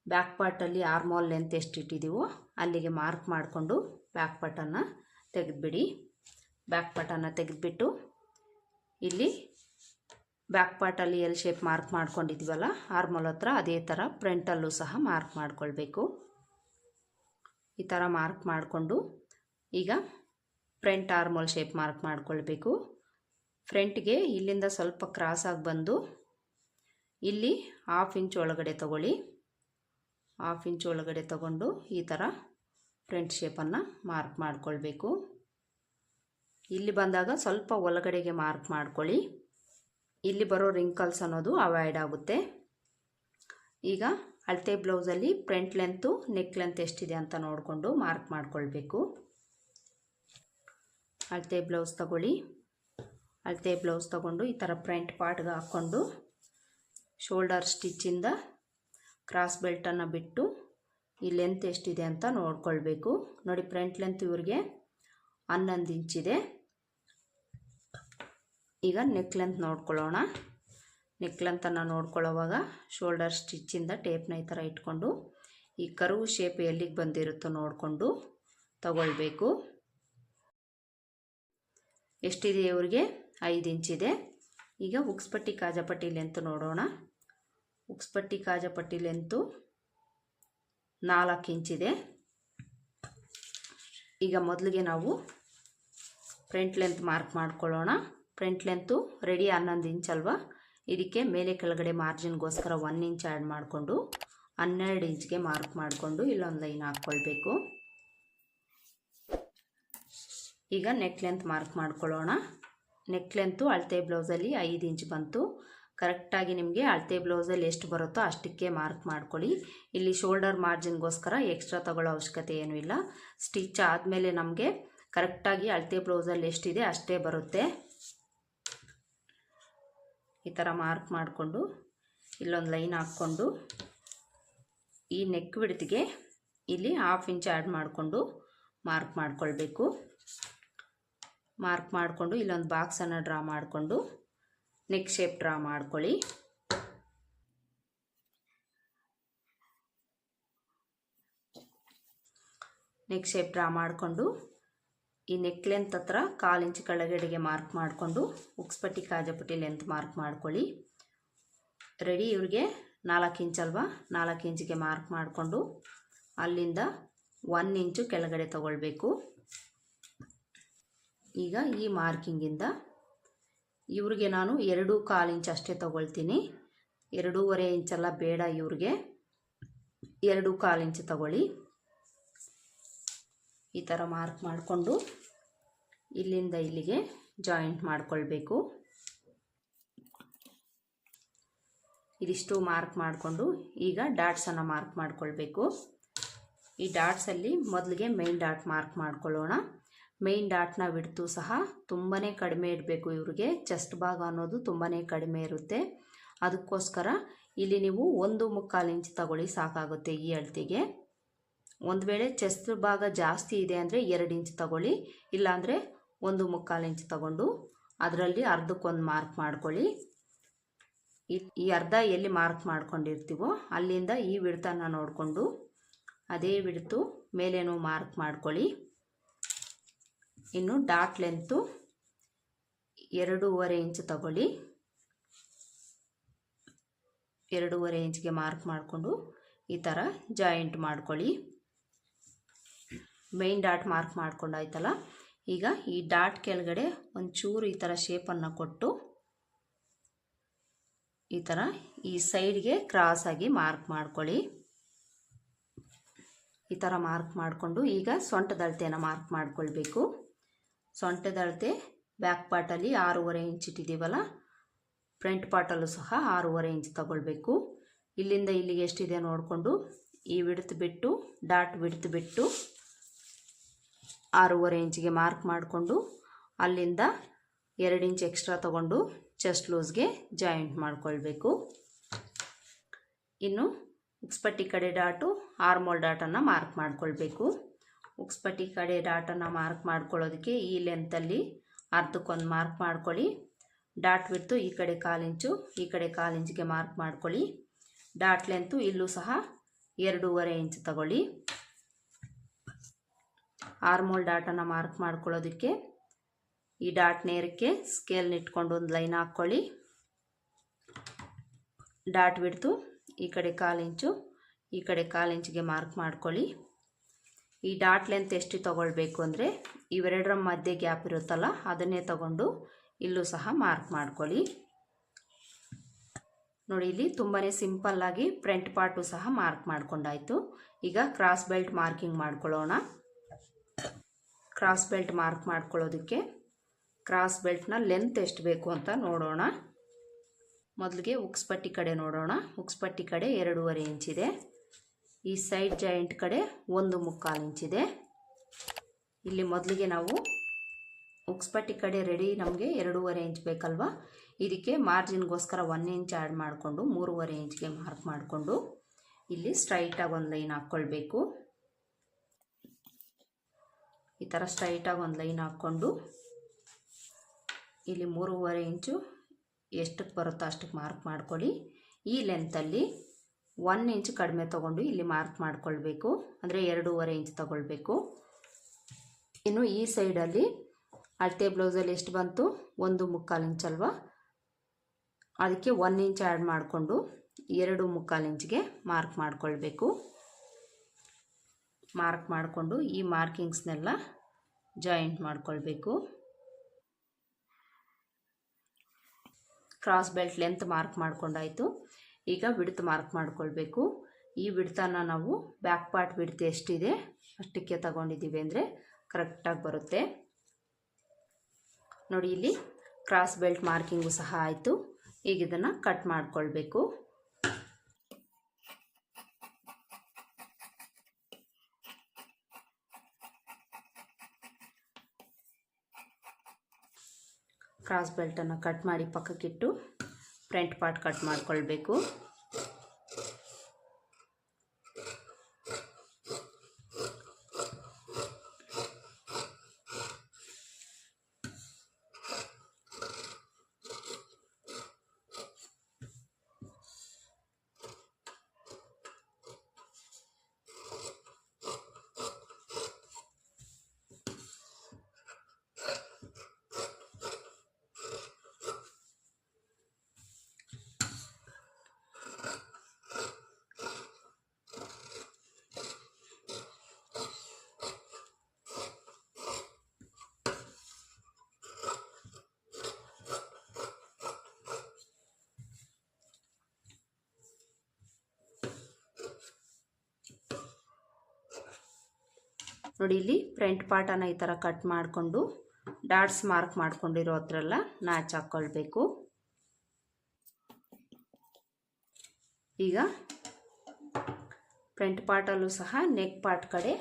ಬ್ಯಾಕ್ ಪಾರ್ಟಲ್ಲಿ ಆರ್ಮೋಲ್ ಲೆಂತ್ ಎಷ್ಟು ಇಟ್ಟಿದ್ದೀವೋ ಅಲ್ಲಿಗೆ ಮಾರ್ಕ್ ಮಾಡಿಕೊಂಡು ಬ್ಯಾಕ್ ಪಾರ್ಟನ್ನು ತೆಗೆದುಬಿಡಿ. ಬ್ಯಾಕ್ ಪಾರ್ಟನ್ನು ತೆಗೆದುಬಿಟ್ಟು ಇಲ್ಲಿ ಬ್ಯಾಕ್ ಪಾರ್ಟಲ್ಲಿ ಎಲ್ ಶೇಪ್ ಮಾರ್ಕ್ ಮಾಡ್ಕೊಂಡಿದ್ದೀವಲ್ಲ ಆರ್ಮೋಲ್ ಹತ್ರ ಅದೇ ಥರ ಫ್ರಂಟಲ್ಲೂ ಸಹ ಮಾರ್ಕ್ ಮಾಡ್ಕೊಳ್ಬೇಕು. ಈ ಥರ ಮಾರ್ಕ್ ಮಾಡಿಕೊಂಡು ಈಗ ಫ್ರಂಟ್ ಆರ್ಮೋಲ್ ಶೇಪ್ ಮಾರ್ಕ್ ಮಾಡ್ಕೊಳ್ಬೇಕು. ಫ್ರಂಟ್ಗೆ ಇಲ್ಲಿಂದ ಸ್ವಲ್ಪ ಕ್ರಾಸಾಗಿ ಬಂದು ಇಲ್ಲಿ ಹಾಫ್ ಇಂಚ್ ಒಳಗಡೆ ತಗೊಳ್ಳಿ. ಹಾಫ್ ಇಂಚ್ ಒಳಗಡೆ ತಗೊಂಡು ಈ ಥರ ಫ್ರಂಟ್ ಶೇಪನ್ನು ಮಾರ್ಕ್ ಮಾಡ್ಕೊಳ್ಬೇಕು. ಇಲ್ಲಿ ಬಂದಾಗ ಸ್ವಲ್ಪ ಒಳಗಡೆಗೆ ಮಾರ್ಕ್ ಮಾಡ್ಕೊಳ್ಳಿ. ಇಲ್ಲಿ ಬರೋ ರಿಂಕಲ್ಸ್ ಅನ್ನೋದು ಅವಾಯ್ಡ್ ಆಗುತ್ತೆ. ಈಗ ಅಳತೆ ಬ್ಲೌಸಲ್ಲಿ ಫ್ರಂಟ್ ಲೆಂತು ನೆಕ್ ಲೆಂತ್ ಎಷ್ಟಿದೆ ಅಂತ ನೋಡಿಕೊಂಡು ಮಾರ್ಕ್ ಮಾಡ್ಕೊಳ್ಬೇಕು. ಅಳತೆ ಬ್ಲೌಸ್ ತಗೊಳ್ಳಿ. ಅಳತೆ ಬ್ಲೌಸ್ ತಗೊಂಡು ಈ ಥರ ಫ್ರಂಟ್ ಪಾರ್ಟ್ಗೆ ಹಾಕ್ಕೊಂಡು ಶೋಲ್ಡರ್ ಸ್ಟಿಚ್ಚಿಂದ ಕ್ರಾಸ್ ಬೆಲ್ಟನ್ನು ಬಿಟ್ಟು ಈ ಲೆಂತ್ ಎಷ್ಟಿದೆ ಅಂತ ನೋಡ್ಕೊಳ್ಬೇಕು. ನೋಡಿ ಫ್ರಂಟ್ ಲೆಂತ್ ಇವ್ರಿಗೆ ಹನ್ನೊಂದು ಇಂಚಿದೆ. ಈಗ ನೆಕ್ ಲೆಂತ್ ನೋಡ್ಕೊಳ್ಳೋಣ. ನೆಕ್ ಲೆಂತನ್ನು ನೋಡ್ಕೊಳ್ಳೋವಾಗ ಶೋಲ್ಡರ್ ಸ್ಟಿಚ್ಚಿಂದ ಟೇಪ್ನ ಈ ಥರ ಇಟ್ಕೊಂಡು ಈ ಕರು ಶೇಪ್ ಎಲ್ಲಿಗೆ ಬಂದಿರುತ್ತೋ ನೋಡಿಕೊಂಡು ತಗೊಳ್ಬೇಕು. ಎಷ್ಟಿದೆ ಇವ್ರಿಗೆ? ಐದು ಇಂಚಿದೆ. ಈಗ ಉಕ್ಸ್ಪಟ್ಟಿ ಕಾಜಪಟ್ಟಿ ಲೆಂತ್ ನೋಡೋಣ. ಉಕ್ಸ್ಪಟ್ಟಿ ಕಾಜಪಟ್ಟಿ ಲೆಂತು ನಾಲ್ಕು ಇಂಚಿದೆ ಈಗ ಮೊದಲಿಗೆ ನಾವು ಫ್ರಂಟ್ ಲೆಂತ್ ಮಾರ್ಕ್ ಮಾಡ್ಕೊಳ್ಳೋಣ. ಫ್ರಂಟ್ ಲೆಂತು ರೆಡಿ ಹನ್ನೊಂದು ಇಂಚ್ ಅಲ್ವಾ? ಇದಕ್ಕೆ ಮೇಲೆ ಕೆಳಗಡೆ ಮಾರ್ಜಿನ್ಗೋಸ್ಕರ ಒನ್ ಇಂಚ್ ಆ್ಯಡ್ ಮಾಡಿಕೊಂಡು ಹನ್ನೆರಡು ಇಂಚ್ಗೆ ಮಾರ್ಕ್ ಮಾಡಿಕೊಂಡು ಇಲ್ಲೊಂದು ಲೈನ್ ಹಾಕ್ಕೊಳ್ಬೇಕು. ಈಗ ನೆಕ್ ಲೆಂತ್ ಮಾರ್ಕ್ ಮಾಡ್ಕೊಳ್ಳೋಣ. ನೆಕ್ ಲೆಂತು ಅಳತೆ ಬ್ಲೌಸಲ್ಲಿ ಐದು ಇಂಚ್ ಬಂತು. ಕರೆಕ್ಟಾಗಿ ನಿಮಗೆ ಅಳತೆ ಬ್ಲೌಸಲ್ಲಿ ಎಷ್ಟು ಬರುತ್ತೋ ಅಷ್ಟಕ್ಕೆ ಮಾರ್ಕ್ ಮಾಡ್ಕೊಳ್ಳಿ. ಇಲ್ಲಿ ಶೋಲ್ಡರ್ ಮಾರ್ಜಿನ್ಗೋಸ್ಕರ ಎಕ್ಸ್ಟ್ರಾ ತಗೊಳ್ಳೋ ಅವಶ್ಯಕತೆ ಏನೂ ಇಲ್ಲ. ಸ್ಟಿಚ್ ಆದಮೇಲೆ ನಮಗೆ ಕರೆಕ್ಟಾಗಿ ಅಳತೆ ಬ್ಲೌಸಲ್ಲಿ ಎಷ್ಟಿದೆ ಅಷ್ಟೇ ಬರುತ್ತೆ. ಈ ಥರ ಮಾರ್ಕ್ ಮಾಡಿಕೊಂಡು ಇಲ್ಲೊಂದು ಲೈನ್ ಹಾಕ್ಕೊಂಡು ಈ ನೆಕ್ ಬಿಡ್ತಿಗೆ ಇಲ್ಲಿ ಹಾಫ್ ಇಂಚ್ ಆ್ಯಡ್ ಮಾಡಿಕೊಂಡು ಮಾರ್ಕ್ ಮಾಡ್ಕೊಳ್ಬೇಕು. ಮಾರ್ಕ್ ಮಾಡಿಕೊಂಡು ಇಲ್ಲೊಂದು ಬಾಕ್ಸನ್ನು ಡ್ರಾ ಮಾಡಿಕೊಂಡು ನೆಕ್ ಶೇಪ್ ಡ್ರಾ ಮಾಡ್ಕೊಳ್ಳಿ. ನೆಕ್ ಶೇಪ್ ಡ್ರಾ ಮಾಡಿಕೊಂಡು, ಈ ನೆಕ್ ಲೆಂತ್ ಹತ್ರ ಕಾಲು ಇಂಚ್ ಕೆಳಗಡೆಗೆ ಮಾರ್ಕ್ ಮಾಡಿಕೊಂಡು ಉಕ್ಸ್ಪಟ್ಟಿ ಕಾಜಪಟ್ಟಿ ಲೆಂತ್ ಮಾರ್ಕ್ ಮಾಡ್ಕೊಳ್ಳಿ. ರೆಡಿ ಇವ್ರಿಗೆ ನಾಲ್ಕು ಇಂಚ್ ಅಲ್ವಾ? ನಾಲ್ಕು ಇಂಚಿಗೆ ಮಾರ್ಕ್ ಮಾಡಿಕೊಂಡು, ಅಲ್ಲಿಂದ ಒನ್ ಇಂಚು ಕೆಳಗಡೆ ತಗೊಳ್ಬೇಕು. ಈಗ ಈ ಮಾರ್ಕಿಂಗಿಂದ ಇವ್ರಿಗೆ ನಾನು ಎರಡು ಕಾಲು ಇಂಚ್ ಅಷ್ಟೇ ತಗೊಳ್ತೀನಿ. ಎರಡೂವರೆ ಇಂಚೆಲ್ಲ ಬೇಡ ಇವ್ರಿಗೆ. ಎರಡು ಕಾಲು ಇಂಚ್ ತಗೊಳ್ಳಿ. ಈ ಥರ ಮಾರ್ಕ್ ಮಾಡಿಕೊಂಡು ಇಲ್ಲಿಂದ ಇಲ್ಲಿಗೆ ಜಾಯಿಂಟ್ ಮಾಡಿಕೊಳ್ಬೇಕು. ಇದಿಷ್ಟು ಮಾರ್ಕ್ ಮಾಡಿಕೊಂಡು ಈಗ ಡಾಟ್ಸನ್ನು ಮಾರ್ಕ್ ಮಾಡಿಕೊಳ್ಬೇಕು. ಈ ಡಾಟ್ಸಲ್ಲಿ ಮೊದಲಿಗೆ ಮೇನ್ ಡಾಟ್ ಮಾರ್ಕ್ ಮಾಡ್ಕೊಳ್ಳೋಣ. ಮೇನ್ ಡಾಟ್ನ ಬಿಡ್ತು ಸಹ ತುಂಬಾ ಕಡಿಮೆ ಇಡಬೇಕು ಇವ್ರಿಗೆ. ಚೆಸ್ಟ್ ಭಾಗ ಅನ್ನೋದು ತುಂಬಾ ಕಡಿಮೆ ಇರುತ್ತೆ. ಅದಕ್ಕೋಸ್ಕರ ಇಲ್ಲಿ ನೀವು ಒಂದು ಮುಕ್ಕಾಲು ಇಂಚ್ ತಗೊಳ್ಳಿ ಸಾಕಾಗುತ್ತೆ ಈ ಅಳತೆಗೆ. ಒಂದು ವೇಳೆ ಚೆಸ್ಟ್ ಭಾಗ ಜಾಸ್ತಿ ಇದೆ ಅಂದರೆ ಎರಡು ಇಂಚ್ ತಗೊಳ್ಳಿ. ಇಲ್ಲಾಂದರೆ ಒಂದು ಮುಕ್ಕಾಲು ಇಂಚ್ ತಗೊಂಡು ಅದರಲ್ಲಿ ಅರ್ಧಕ್ಕೊಂದು ಮಾರ್ಕ್ ಮಾಡ್ಕೊಳ್ಳಿ. ಈ ಅರ್ಧ ಎಲ್ಲಿ ಮಾರ್ಕ್ ಮಾಡ್ಕೊಂಡಿರ್ತೀವೋ ಅಲ್ಲಿಂದ ಈ ವಿಡ್ತನ್ನು ನೋಡಿಕೊಂಡು ಅದೇ ಬಿಡ್ತು ಮೇಲೇನೂ ಮಾರ್ಕ್ ಮಾಡ್ಕೊಳ್ಳಿ. ಇನ್ನು ಡಾಟ್ ಲೆಂತು ಎರಡೂವರೆ ಇಂಚ್ ತಗೊಳ್ಳಿ. ಎರಡೂವರೆ ಇಂಚ್ಗೆ ಮಾರ್ಕ್ ಮಾಡಿಕೊಂಡು ಈ ಥರ ಜಾಯಿಂಟ್ ಮಾಡ್ಕೊಳ್ಳಿ. ಮೇನ್ ಡಾಟ್ ಮಾರ್ಕ್ ಮಾಡ್ಕೊಂಡಾಯ್ತಲ್ಲ? ಈಗ ಈ ಡಾಟ್ ಕೆಳಗಡೆ ಒಂಚೂರು ಈ ಥರ ಶೇಪನ್ನು ಕೊಟ್ಟು ಈ ಥರ ಈ ಸೈಡ್ಗೆ ಕ್ರಾಸಾಗಿ ಮಾರ್ಕ್ ಮಾಡ್ಕೊಳ್ಳಿ. ಈ ಥರ ಮಾರ್ಕ್ ಮಾಡಿಕೊಂಡು ಈಗ ಸೊಂಟದಳತೆಯನ್ನು ಮಾರ್ಕ್ ಮಾಡ್ಕೊಳ್ಬೇಕು. ಸೊಂಟದಳತೆ ಬ್ಯಾಕ್ ಪಾರ್ಟಲ್ಲಿ ಆರೂವರೆ ಇಂಚ್ ಇಟ್ಟಿದ್ದೀವಲ್ಲ ಫ್ರಂಟ್ ಪಾರ್ಟಲ್ಲೂ ಸಹ ಆರೂವರೆ ಇಂಚ್ ತಗೊಳ್ಬೇಕು. ಇಲ್ಲಿಂದ ಇಲ್ಲಿಗೆ ಎಷ್ಟಿದೆ ನೋಡಿಕೊಂಡು, ಈ ವಿಡ್ತ್ ಬಿಟ್ಟು ಡಾಟ್ ಬಿಡ್ತು ಬಿಟ್ಟು, ಆರೂವರೆ ಇಂಚಿಗೆ ಮಾರ್ಕ್ ಮಾಡಿಕೊಂಡು, ಅಲ್ಲಿಂದ ಎರಡು ಇಂಚ್ ಎಕ್ಸ್ಟ್ರಾ ತಗೊಂಡು ಚೆಸ್ಟ್ ಲೂಸ್ಗೆ ಜಾಯಿಂಟ್ ಮಾಡಿಕೊಳ್ಬೇಕು. ಇನ್ನು ಎಕ್ಸ್ಪಟ್ಟಿ ಕಡೆ ಡಾಟು ಆರ್ಮೋಲ್ ಡಾಟನ್ನು ಮಾರ್ಕ್ ಮಾಡ್ಕೊಳ್ಬೇಕು. ಉಕ್ಸ್ಪಟ್ಟಿ ಕಡೆ ಡಾಟನ್ನು ಮಾರ್ಕ್ ಮಾಡ್ಕೊಳ್ಳೋದಕ್ಕೆ ಈ ಲೆಂತಲ್ಲಿ ಅರ್ಧಕ್ಕೊಂದು ಮಾರ್ಕ್ ಮಾಡ್ಕೊಳ್ಳಿ. ಡಾಟ್ ಬಿಡ್ತು ಈ ಕಡೆ ಕಾಲಿಂಚು ಈ ಕಡೆ ಕಾಲಿಂಚಿಗೆ ಮಾರ್ಕ್ ಮಾಡ್ಕೊಳ್ಳಿ. ಡಾಟ್ ಲೆಂತು ಇಲ್ಲೂ ಸಹ ಎರಡೂವರೆ ಇಂಚು ತಗೊಳ್ಳಿ. ಆರ್ಮೋಲ್ ಡಾಟನ್ನು ಮಾರ್ಕ್ ಮಾಡ್ಕೊಳ್ಳೋದಕ್ಕೆ ಈ ಡಾಟ್ ನೇರಕ್ಕೆ ಸ್ಕೇಲ್ನ ಇಟ್ಕೊಂಡು ಒಂದು ಲೈನ್ ಹಾಕ್ಕೊಳ್ಳಿ. ಡಾಟ್ ಬಿಡ್ತು ಈ ಕಡೆ ಕಾಲು ಇಂಚು, ಈ ಕಡೆ ಕಾಲಿಂಚಿಗೆ ಮಾರ್ಕ್ ಮಾಡ್ಕೊಳ್ಳಿ. ಈ ಡಾಟ್ ಲೆಂತ್ ಎಷ್ಟು ತೊಗೊಳ್ಬೇಕು ಅಂದರೆ ಇವೆರಡರ ಮಧ್ಯೆ ಗ್ಯಾಪ್ ಇರುತ್ತಲ್ಲ, ಅದನ್ನೇ ತಗೊಂಡು ಇಲ್ಲೂ ಸಹ ಮಾರ್ಕ್ ಮಾಡ್ಕೊಳ್ಳಿ. ನೋಡಿ, ಇಲ್ಲಿ ತುಂಬಾ ಸಿಂಪಲ್ಲಾಗಿ ಫ್ರಂಟ್ ಪಾರ್ಟು ಸಹ ಮಾರ್ಕ್ ಮಾಡ್ಕೊಂಡಾಯಿತು. ಈಗ ಕ್ರಾಸ್ ಬೆಲ್ಟ್ ಮಾರ್ಕಿಂಗ್ ಮಾಡ್ಕೊಳ್ಳೋಣ. ಕ್ರಾಸ್ ಬೆಲ್ಟ್ ಮಾರ್ಕ್ ಮಾಡ್ಕೊಳ್ಳೋದಕ್ಕೆ ಕ್ರಾಸ್ ಬೆಲ್ಟ್ನ ಲೆಂತ್ ಎಷ್ಟು ಬೇಕು ಅಂತ ನೋಡೋಣ. ಮೊದಲಿಗೆ ಉಕ್ಸ್ಪಟ್ಟಿ ಕಡೆ ನೋಡೋಣ. ಉಕ್ಸ್ಪಟ್ಟಿ ಕಡೆ ಎರಡೂವರೆ ಇಂಚಿದೆ ಈ ಸೈಡ್ ಜಾಯಿಂಟ್ ಕಡೆ ಒಂದು ಮುಕ್ಕಾಲು ಇಂಚಿದೆ ಇಲ್ಲಿ ಮೊದಲಿಗೆ ನಾವು ಉಕ್ಸ್ಪಟ್ಟಿ ಕಡೆ ರೆಡಿ ನಮಗೆ ಎರಡೂವರೆ ಇಂಚ್ ಬೇಕಲ್ವಾ? ಇದಕ್ಕೆ ಮಾರ್ಜಿನ್ಗೋಸ್ಕರ ಒನ್ ಇಂಚ್ ಆ್ಯಡ್ ಮಾಡಿಕೊಂಡು ಮೂರುವರೆ ಇಂಚ್ಗೆ ಮಾರ್ಕ್ ಮಾಡಿಕೊಂಡು ಇಲ್ಲಿ ಸ್ಟ್ರೈಟಾಗಿ ಒಂದು ಲೈನ್ ಹಾಕ್ಕೊಳ್ಬೇಕು. ಈ ಥರ ಸ್ಟ್ರೈಟಾಗಿ ಒಂದು ಲೈನ್ ಹಾಕ್ಕೊಂಡು ಇಲ್ಲಿ ಮೂರುವರೆ ಇಂಚು ಎಷ್ಟಕ್ಕೆ ಬರುತ್ತೋ ಅಷ್ಟಕ್ಕೆ ಮಾರ್ಕ್ ಮಾಡ್ಕೊಳ್ಳಿ. ಈ ಲೆಂತಲ್ಲಿ ಒನ್ ಇಂಚ್ ಕಡಿಮೆ ತೊಗೊಂಡು ಇಲ್ಲಿ ಮಾರ್ಕ್ ಮಾಡ್ಕೊಳ್ಬೇಕು. ಅಂದರೆ ಎರಡೂವರೆ ಇಂಚ್ ತೊಗೊಳ್ಬೇಕು. ಇನ್ನು ಈ ಸೈಡಲ್ಲಿ ಅಳತೆ ಬ್ಲೌಸಲ್ಲಿ ಎಷ್ಟು ಬಂತು? ಒಂದು ಮುಕ್ಕಾಲು ಇಂಚ್ ಅಲ್ವಾ? ಅದಕ್ಕೆ ಒನ್ ಇಂಚ್ ಆ್ಯಡ್ ಮಾಡಿಕೊಂಡು ಎರಡು ಮುಕ್ಕಾಲು ಇಂಚ್ಗೆ ಮಾರ್ಕ್ ಮಾಡ್ಕೊಳ್ಬೇಕು. ಮಾರ್ಕ್ ಮಾಡಿಕೊಂಡು ಈ ಮಾರ್ಕಿಂಗ್ಸ್ನೆಲ್ಲ ಜಾಯಿಂಟ್ ಮಾಡ್ಕೊಳ್ಬೇಕು. ಕ್ರಾಸ್ ಬೆಲ್ಟ್ ಲೆಂತ್ ಮಾರ್ಕ್ ಮಾಡ್ಕೊಂಡಾಯಿತು. ಈಗ ಬಿಡ್ತು ಮಾರ್ಕ್ ಮಾಡ್ಕೊಳ್ಬೇಕು. ಈ ಬಿಡ್ತನ ನಾವು ಬ್ಯಾಕ್ ಪಾರ್ಟ್ ಬಿಡ್ತ್ ಎಷ್ಟಿದೆ ಅಷ್ಟಕ್ಕೆ ತಗೊಂಡಿದ್ದೀವಿ ಅಂದರೆ ಕರೆಕ್ಟಾಗಿ ಬರುತ್ತೆ. ನೋಡಿ ಇಲ್ಲಿ ಕ್ರಾಸ್ ಬೆಲ್ಟ್ ಮಾರ್ಕಿಂಗು ಸಹ ಆಯಿತು. ಈಗ ಇದನ್ನು ಕಟ್ ಮಾಡಿಕೊಳ್ಬೇಕು. ಕ್ರಾಸ್ ಬೆಲ್ಟನ್ನು ಕಟ್ ಮಾಡಿ ಪಕ್ಕಕ್ಕಿಟ್ಟು ಫ್ರಂಟ್ ಪಾರ್ಟ್ ಕಟ್ ಮಾಡ್ಕೊಳ್ಬೇಕು. ನೋಡಿ, ಇಲ್ಲಿ ಫ್ರಂಟ್ ಪಾರ್ಟನ್ನು ಈ ಥರ ಕಟ್ ಮಾಡಿಕೊಂಡು ಡಾಟ್ಸ್ ಮಾರ್ಕ್ ಮಾಡ್ಕೊಂಡಿರೋ ಹತ್ರೆಲ್ಲ ನಾಚ್ ಹಾಕ್ಕೊಳ್ಬೇಕು ಈಗ ಫ್ರಂಟ್ ಪಾರ್ಟಲ್ಲೂ ಸಹ ನೆಕ್ ಪಾರ್ಟ್ ಕಡೆ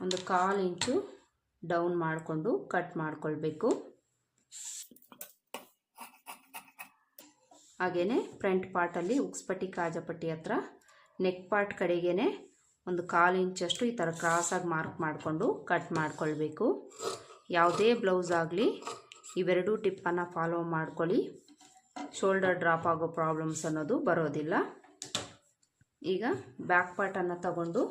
ಒಂದು ಕಾಲು ಇಂಚು ಡೌನ್ ಮಾಡಿಕೊಂಡು ಕಟ್ ಮಾಡ್ಕೊಳ್ಬೇಕು. ಹಾಗೆಯೇ ಫ್ರಂಟ್ ಪಾರ್ಟಲ್ಲಿ ಉಕ್ಸ್ಪಟ್ಟಿ, ಕಾಜಪಟ್ಟಿ ಹತ್ರ ನೆಕ್ ಪಾರ್ಟ್ ಕಡೆಗೇ ಒಂದು ಕಾಲು ಇಂಚಷ್ಟು ಈ ಥರ ಕ್ರಾಸಾಗಿ ಮಾರ್ಕ್ ಮಾಡಿಕೊಂಡು ಕಟ್ ಮಾಡಿಕೊಳ್ಬೇಕು. ಯಾವುದೇ ಬ್ಲೌಸ್ ಆಗಲಿ, ಇವೆರಡೂ ಟಿಪ್ಪನ್ನು ಫಾಲೋ ಮಾಡ್ಕೊಳ್ಳಿ. ಶೋಲ್ಡರ್ ಡ್ರಾಪ್ ಆಗೋ ಪ್ರಾಬ್ಲಮ್ಸ್ ಅನ್ನೋದು ಬರೋದಿಲ್ಲ. ಈಗ ಬ್ಯಾಕ್ ಪಾರ್ಟನ್ನು ತಗೊಂಡು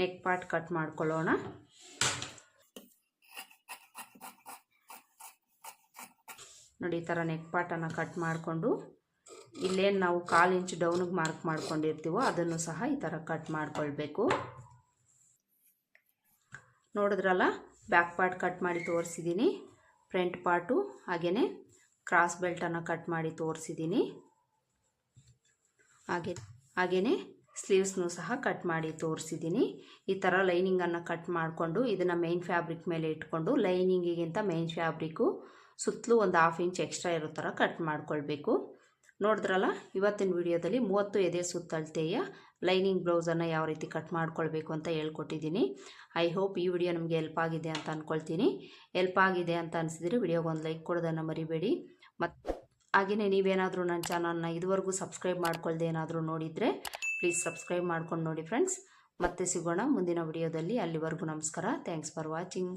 ನೆಕ್ ಪಾರ್ಟ್ ಕಟ್ ಮಾಡ್ಕೊಳ್ಳೋಣ. ನೋಡಿ ಈ ಥರ ನೆಕ್ ಪಾರ್ಟನ್ನು ಕಟ್ ಮಾಡಿಕೊಂಡು ಇಲ್ಲೇನು ನಾವು ಕಾಲು ಇಂಚ್ ಡೌನಿಗೆ ಮಾರ್ಕ್ ಮಾಡ್ಕೊಂಡಿರ್ತೀವೋ ಅದನ್ನು ಸಹ ಈ ಥರ ಕಟ್ ಮಾಡಿಕೊಳ್ಬೇಕು. ನೋಡಿದ್ರಲ್ಲ? ಬ್ಯಾಕ್ ಪಾರ್ಟ್ ಕಟ್ ಮಾಡಿ ತೋರಿಸಿದ್ದೀನಿ ಫ್ರಂಟ್ ಪಾರ್ಟು ಹಾಗೆಯೇ ಕ್ರಾಸ್ ಬೆಲ್ಟನ್ನು ಕಟ್ ಮಾಡಿ ತೋರಿಸಿದ್ದೀನಿ ಹಾಗೆ ಹಾಗೆಯೇ ಸ್ಲೀವ್ಸ್ನೂ ಸಹ ಕಟ್ ಮಾಡಿ ತೋರಿಸಿದ್ದೀನಿ ಈ ಥರ ಲೈನಿಂಗನ್ನು ಕಟ್ ಮಾಡಿಕೊಂಡು ಇದನ್ನು ಮೈನ್ ಫ್ಯಾಬ್ರಿಕ್ ಮೇಲೆ ಇಟ್ಕೊಂಡು ಲೈನಿಂಗಿಗಿಂತ ಮೈನ್ ಫ್ಯಾಬ್ರಿಕ್ಕು ಸುತ್ತಲೂ ಒಂದು ಹಾಫ್ ಇಂಚ್ ಎಕ್ಸ್ಟ್ರಾ ಇರೋ ಥರ ಕಟ್ ಮಾಡ್ಕೊಳ್ಬೇಕು. ನೋಡಿದ್ರಲ್ಲ, ಇವತ್ತಿನ ವಿಡಿಯೋದಲ್ಲಿ ಮೂವತ್ತು ಎದೆ ಸುತ್ತಳತೆಯ ಲೈನಿಂಗ್ ಬ್ಲೌಸನ್ನು ಯಾವ ರೀತಿ ಕಟ್ ಮಾಡ್ಕೊಳ್ಬೇಕು ಅಂತ ಹೇಳ್ಕೊಟ್ಟಿದ್ದೀನಿ. ಐ ಹೋಪ್ ಈ ವಿಡಿಯೋ ನಿಮಗೆ ಹೆಲ್ಪ್ ಆಗಿದೆ ಅಂತ ಅಂದ್ಕೊಳ್ತೀನಿ ಹೆಲ್ಪ್ ಆಗಿದೆ ಅಂತ ಅನಿಸಿದರೆ ವಿಡಿಯೋಗೆ ಒಂದು ಲೈಕ್ ಕೊಡೋದನ್ನು ಮರಿಬೇಡಿ. ಮತ್ತು ಹಾಗೆಯೇ ನೀವೇನಾದರೂ ನನ್ನ ಚಾನಲ್ನ ಇದುವರೆಗೂ ಸಬ್ಸ್ಕ್ರೈಬ್ ಮಾಡ್ಕೊಳ್ದೆ ಏನಾದರೂ ನೋಡಿದರೆ ಪ್ಲೀಸ್ ಸಬ್ಸ್ಕ್ರೈಬ್ ಮಾಡ್ಕೊಂಡು ನೋಡಿ ಫ್ರೆಂಡ್ಸ್ ಮತ್ತೆ ಸಿಗೋಣ ಮುಂದಿನ ವಿಡಿಯೋದಲ್ಲಿ. ಅಲ್ಲಿವರೆಗೂ ನಮಸ್ಕಾರ. Thanks for watching